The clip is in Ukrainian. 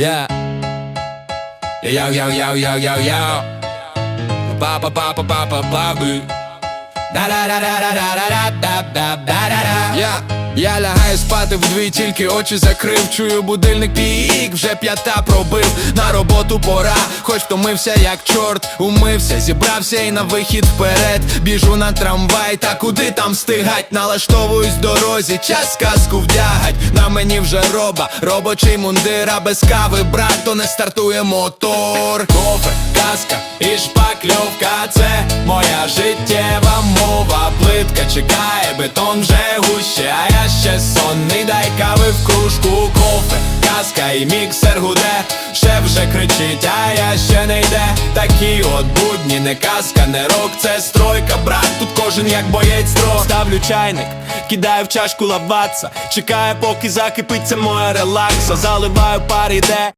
Yeah. Yo, yo, yo, yo, yo, yo. Ba ba ba ba ba ba ba boo. Da da da da da da da da da da da da. Yeah. Я лягаю спати вдві, тільки очі закрив. Чую будильник пік, вже п'ята пробив. На роботу пора, хоч втомився як чорт, умився, зібрався і на вихід вперед. Біжу на трамвай, та куди там стигать? Налаштовуюсь дорозі, час сказку вдягать. На мені вже роба, робочий мундир, а без кави, брат, то не стартує мотор. Кофе, каска і шпакльовка, це моя життєва чекає, бетон вже гуще, а я ще сонний, дай кави в кружку, кофе, каска і міксер гуде, шеф вже кричить, а я ще не йде. Такі от будні, не казка, не рок, це стройка, брат, тут кожен як боєць строк Ставлю чайник, кидаю в чашку лаватса, чекаю, поки закипиться моя релакса, заливаю пар іде.